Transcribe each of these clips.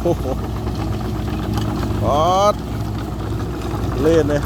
โหอดเล่นเลย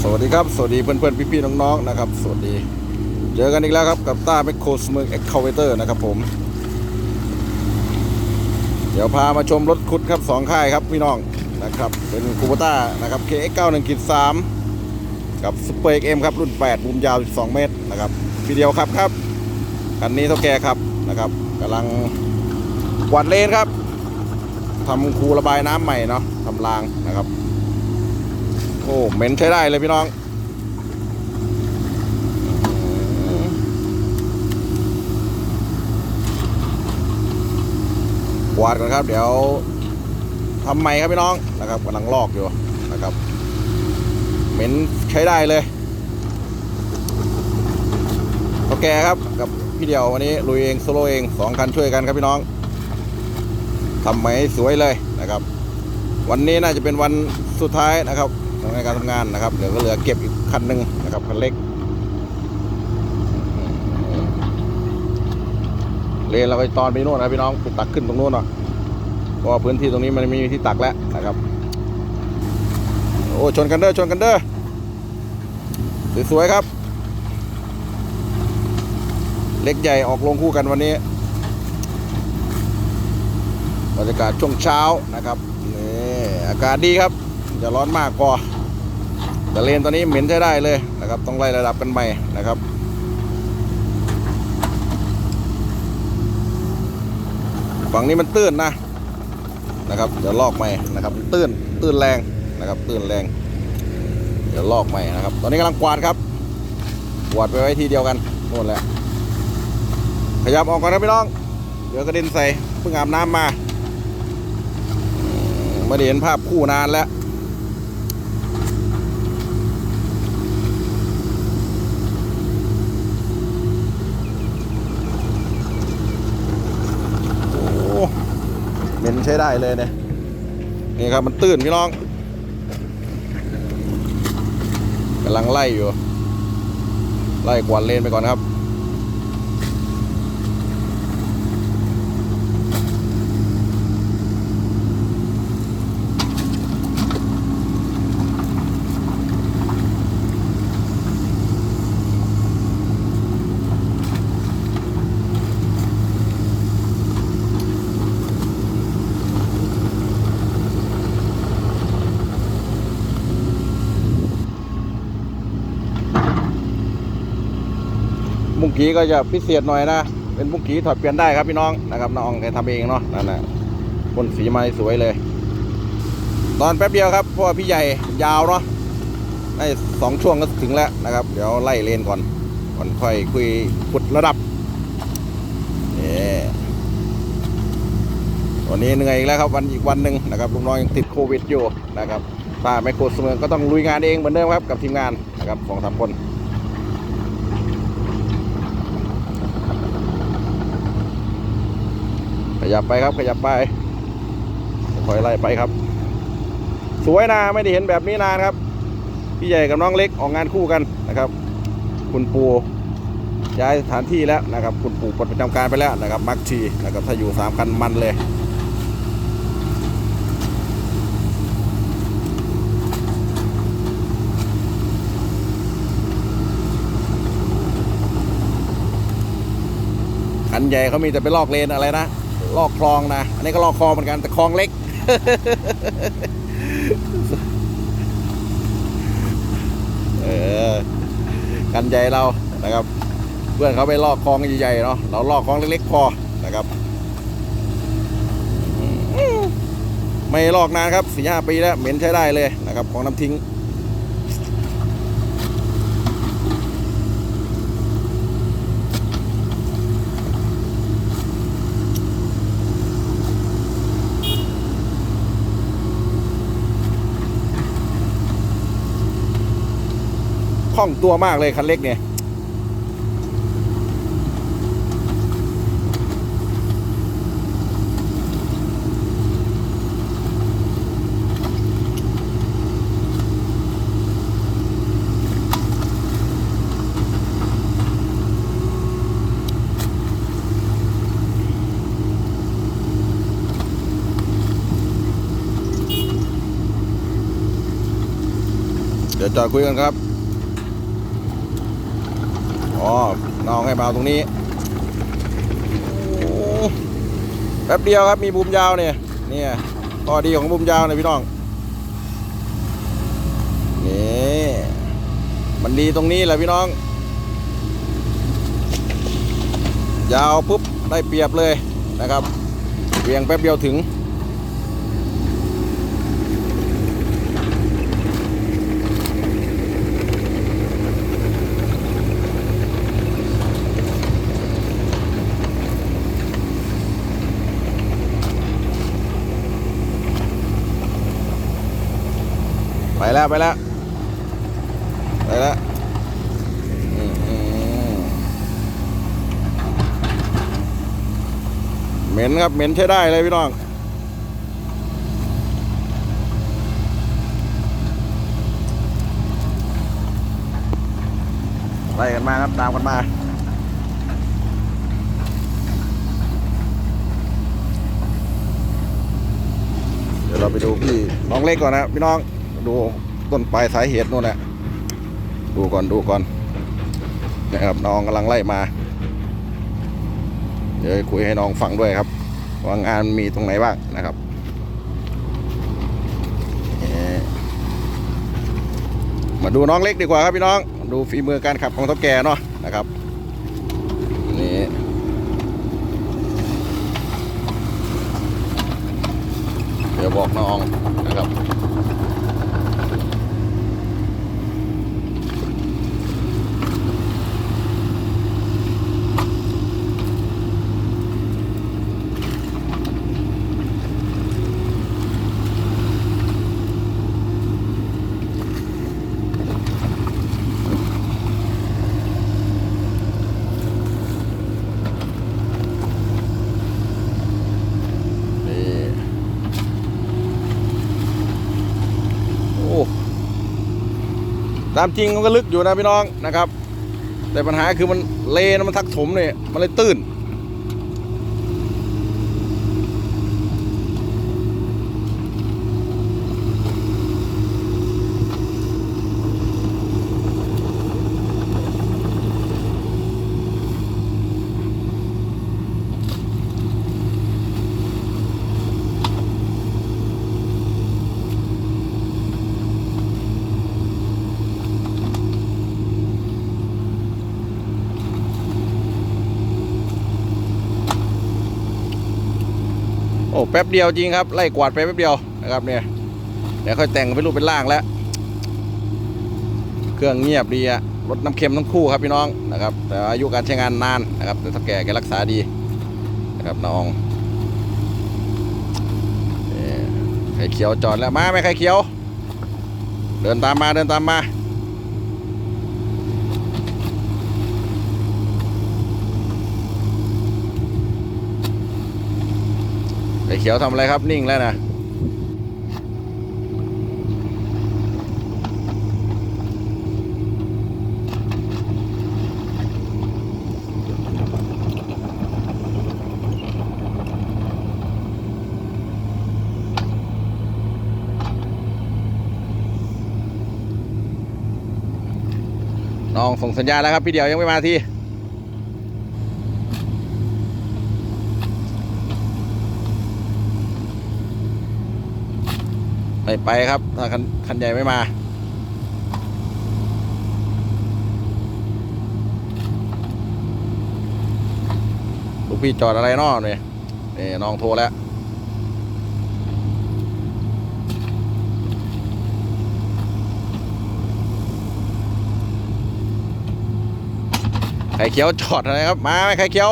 สวัสดีครับ สวัสดีเพื่อนๆพี่ๆน้องๆนะครับ สวัสดี เจอกันอีกแล้วครับกับต้าแมคโครสเมืองเอ็กคาเวเตอร์นะครับผม เดี๋ยวพามาชมรถคุดครับสองค่ายครับพี่น้องนะครับ เป็นคูโบต้านะครับ KX91 กิ3กับซุปเอร์ XM ครับ รุ่น8บูมยาว 12 เมตร นะครับพี่เดียวครับครับ คันนี้เท่าแก่ครับนะครับกำลังกวาดเลนครับทำคูระบายน้ำใหม่เนาะทำรางนะครับ โอ้เหม็นใช้ได้เลยพี่น้องกวาดก่อนครับ เดี๋ยวทำใหม่ครับพี่น้องนะครับกำลังลอกอยู่นะครับเหม็นใช้ได้เลยเท่าแกครับกับ พี่เดียววันนี้ลุยเองโซโลเองสองคันช่วยกันครับพี่น้องทำใหมสวยเลยนะครับ วันนี้น่าจะเป็นวันสุดท้ายนะครับในการทำงานนะครับเดี๋ยวก็เหลือเก็บอีกคันหนึ่งนะครับคันเล็กเลนเราก็ตอนไปโน่นนะพี่น้องไปตักขึ้นตรงโน้นเนาะเพราะว่าพื้นที่ตรงนี้มันไม่มีที่ตักแล้วนะครับ โอ้ชนกันเด้อชนกันเด้อสวยๆครับ เล็กใหญ่ออกลงคู่กันวันนี้บรรยากาศช่วงเช้านะครับนี่อากาศดีครับอย่าร้อนมากพอแต่เลนตอนนี้เหม็นใช้ได้เลยนะครับ ต้องไล่ระดับกันใหม่นะครับฝั่งนี้มันตื้นนะนะครับเดี๋ยวลอกใหม่นะครับตื้นตื้นแรงนะครับตื้นแรง เดี๋ยวลอกใหม่นะครับ ตอนนี้กำลังกวาดครับกวาดไปไว้ทีเดียวกันโน่นแหละ ขยับออกก่อนนะพี่น้อง เดี๋ยวกระเด็นใส่เพิ่งอาบน้ำมาไม่ได้เห็นภาพคู่นานแล้วเหม็นใช้ได้เลยเนี่ยนี่ครับมันตื้นพี่น้องกำลังไล่อยู่ ไล่กวาดเลนไปก่อนครับ งกีก็จะพิเศษหน่อยนะ เป็นมุ้งกีถอดเปลี่ยนได้ครับพี่น้องนะครับน้องแกทำเองเนาะนั่นนะพ่นสีมาสวยเลย ตอนแป๊บเดียวครับเพราะว่าพี่ใหญ่ยาวเนาะได้สองช่วงก็ถึงแล้วนะครับ เดี๋ยวไล่เลนก่อน ก่อนค่อยคุยขุดระดับนี่วันนี้เหนื่อยอีกแล้วครับวันอีกวันหนึ่งนะครับลูกน้องยังติดโควิดอยู่นะครับป้าไมโครเสมืองก็ต้องลุยงานเองเหมือนเดิมครับกับทีมงานนะครับสองสามคน ยับไปครับ ขยับไปคอยไล่ไปครับ สวยนะไม่ได้เห็นแบบนี้นานครับ พี่ใหญ่กับน้องเล็กออกงานคู่กันนะครับ คุณปูย้ายสถานที่แล้วนะครับ คุณปู่ปลดประจำการไปแล้วนะครับมักชีนะครับถ้าอยู่สามคันมันเลยคันใหญ่เขามีแต่ไปลอกเลนอะไรนะ ลอกคลองนะ อันนี้ก็ลอกคลองเหมือนกันแต่คลองเล็ก เออกันใหญ่เรานะครับ เพื่อนเขาไปลอกคลองใหญ่ๆเนาะเราลอกคลองเล็กๆพอนะครับ ไม่ลอกนานครับสี่ห้าปีแล้วเหม็นใช้ได้เลยนะครับ ของน้ำทิ้ง ล่องตัวมากเลยคันเล็กเนี่ยเดี๋ยวจอดคุยกันครับ อ๋อน้องให้มาเอาตรงนี้แป๊บเดียวครับมีบูมยาวเนี่ยเนี่ยข้อดีของบูมยาวเนี่ยพี่น้องนี่มันดีตรงนี้แหละพี่น้อง ยาวปุ๊บได้เปรียบเลยนะครับเวียงแป๊บเดียวถึง ไปแล้วไปแล้วไปแล้วเหม็นครับเหม็นใช้ได้เลยพี่น้องไล่กันมาครับตามกันมาเดี๋ยวเราไปดูพี่น้องเล็กก่อนนะพี่น้อง ดูต้นปลายสาเหตุนู่นแหละดูก่อนดูก่อนนะครับน้องกำลังไล่มา เดี๋ยวคุยให้น้องฟังด้วยครับ ว่างานมีตรงไหนบ้างนะครับมาดูน้องเล็กดีกว่าครับพี่น้อง ดูฝีมือการขับของท่าแก่เนาะนะครับนี่เดี๋ยวบอกน้องนะครับ นี่โอ้ ตามจริงมันก็ลึกอยู่นะพี่น้องนะครับ แต่ปัญหาคือมันเลนมันทักถมเนี่ยมันเลยตื้น แป๊บเดียวจริงครับ ไล่กวาดไปแป๊บเดียวนะครับเนี่ยเดี๋ยวค่อยแต่งเป็นรูปเป็นร่างแล้ว เครื่องเงียบดีอะรถน้ำเค็มทั้งคู่ครับพี่น้องนะครับ แต่อายุการใช้งานนานนะครับ แต่ถ้าแก่แกรักษาดีนะครับน้องเอ่ไข่เขียวจอดแล้วมาไหมไข่เขียว เดินตามมาเดินตามมา ไอ้เขียวทำอะไรครับนิ่งแล้วนะน้องส่งสัญญาณแล้วครับ พี่เดียวยังไม่มาที ไม่ไปครับถ้าคันคันใหญ่ไม่มา ลูกพี่จอดอะไรนอเนี่ยนี่น้องโทรแล้วไข่เขียวจอดอะไรครับ มาไหมไข่เขียว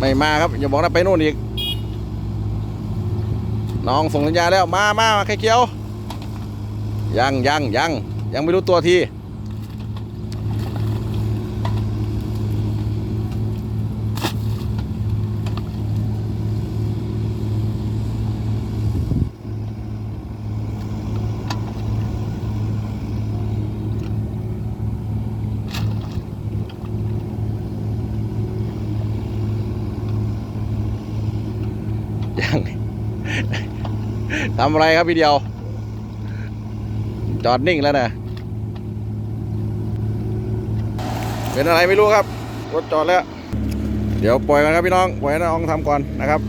ไม่มาครับ อย่าบอกนะไปนู่นอีก น้องส่งสัญญาแล้วมามามาไข่เขียว ยังยังยังยังไม่รู้ตัวทียัง ทำอะไรครับพี่เดียว จอดนิ่งแล้วนะ เป็นอะไรไม่รู้ครับรถจอดแล้ว เดี๋ยวปล่อยมันครับพี่น้อง ปล่อยให้น้องทำก่อนนะครับ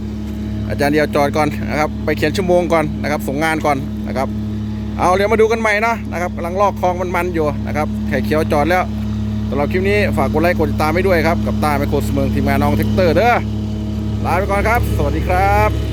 อาจารย์เดียวจอดก่อนนะครับ ไปเขียนชั่วโมงก่อนนะครับ ส่งงานก่อนนะครับ เอาเดี๋ยวมาดูกันใหม่นะนะครับกำลังลอกคลองมันๆอยู่นะครับ ไข่เขียวจอดแล้วสำหรับคลิปนี้ฝากกดไลค์กดติดตามให้ด้วยครับ กับตาไมโครสเมืองทีมงานน้องเทคเตอร์เด้อลาไปก่อนครับ สวัสดีครับ